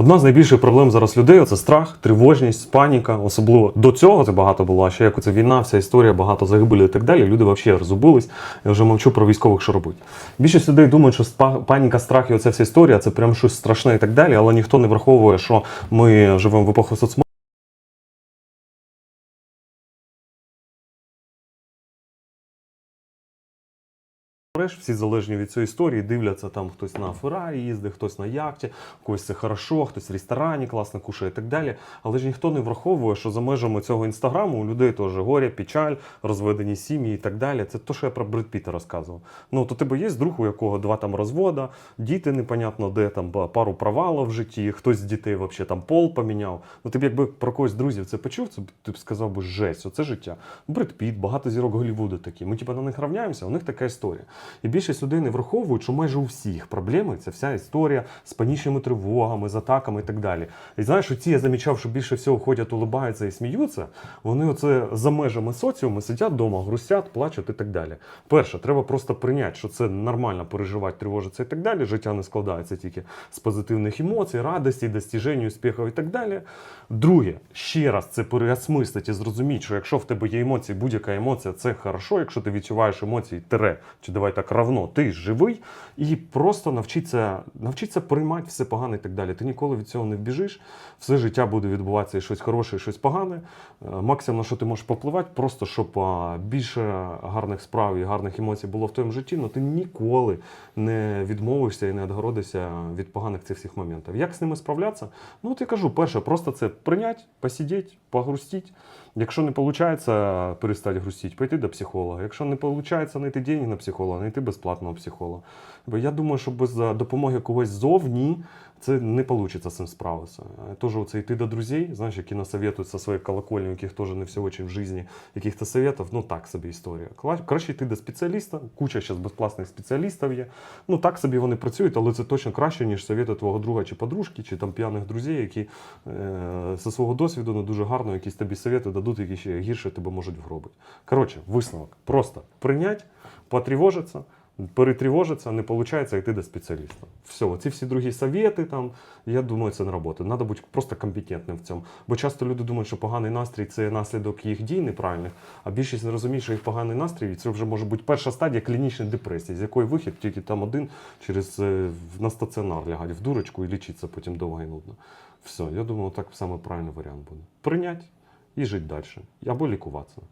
Одна з найбільших проблем зараз людей це страх, тривожність, паніка. Особливо до цього це багато було. А ще як це війна, вся історія, багато загибелі і так далі. Люди взагалі розубились. Я вже мовчу про військових, що робить. Більшість людей думають, що паніка, страх і оця вся історія це прям щось страшне і так далі, але ніхто не враховує, що ми живемо в епоху соцмереж. Мереж, всі залежні від цієї історії, дивляться там хтось на Феррарі їздить, хтось на яхті, когось це хорошо, хтось в ресторані класно кушає і так далі. Але ж ніхто не враховує, що за межами цього інстаграму у людей теж горя, печаль, розведені сім'ї і так далі. Це те, що я про Бред Піта розказував. Ну, то тебе є друг, у якого два там розвода, діти непонятно де, там пару провалів в житті, хтось з дітей взагалі там пол поміняв. Ну, ти б якби про когось друзів це почув, це ти б сказав би жесть, оце життя. Бред Піт, багато зірок Голлівуду такі. Ми типу, на них равняємося, у них така історія. І більшість людей не враховують, що майже у всіх проблеми це вся історія з панічними тривогами, з атаками і так далі. І знаєш, ці я замічав, що більше всього ходять, улибаються і сміються. Вони оце за межами соціуму сидять вдома, грустять, плачуть і так далі. Перше, треба просто прийняти, що це нормально переживати, тривожитися і так далі. Життя не складається тільки з позитивних емоцій, радості, достіжень, успіхів і так далі. Друге, ще раз це переосмислити і зрозуміти, що якщо в тебе є емоції, будь-яка емоція це хорошо, якщо ти відчуваєш емоції, тире, чи давай так равно, ти живий, і просто навчитися, навчитися приймати все погане і так далі. Ти ніколи від цього не вбіжиш, все життя буде відбуватися і щось хороше, і щось погане. Е, Максимум, на що ти можеш попливати, просто щоб більше гарних справ і гарних емоцій було в твоєму житті, але ти ніколи не відмовишся і не відгородишся від поганих цих всіх моментів. Як з ними справлятися? Ну, от я кажу, перше, просто це прийняти, посидіти, погрустити. Якщо не виходить перестати грустити, пойти до психолога. Якщо не виходить знайти деньги на психолога, знайти безплатного психолога. Бо я думаю, що без допомоги когось ззовні це не вийде з цим справитися. Теж оце йти до друзей, знаєш, які насоветують зі своєї колокольні, у яких теж не все очень в житті, яких-то советів, ну так собі історія. Краще йти до спеціаліста, куча зараз безплатних спеціалістів є. Ну так собі вони працюють, але це точно краще, ніж совєти твого друга чи подружки, чи там п'яних друзів, які е, зі свого досвіду не дуже гарно якісь тобі совєти дадуть, які ще гірше тебе можуть вгробити. Коротше, висновок. Просто прийняти, потривожитися, перетривожитися, не виходить йти до спеціаліста. Все, ці всі другі совєти, там, я думаю, це не робота. Треба бути просто компетентним в цьому. Бо часто люди думають, що поганий настрій це наслідок їх дій неправильних, а більшість не розуміє, що їх поганий настрій і це вже може бути перша стадія клінічної депресії, з якої вихід тільки там один через е, на стаціонар лягати в дурочку і лічитися потім довго і нудно. Все, я думаю, так саме правильний варіант буде. Прийняти і жити далі. Або лікуватися.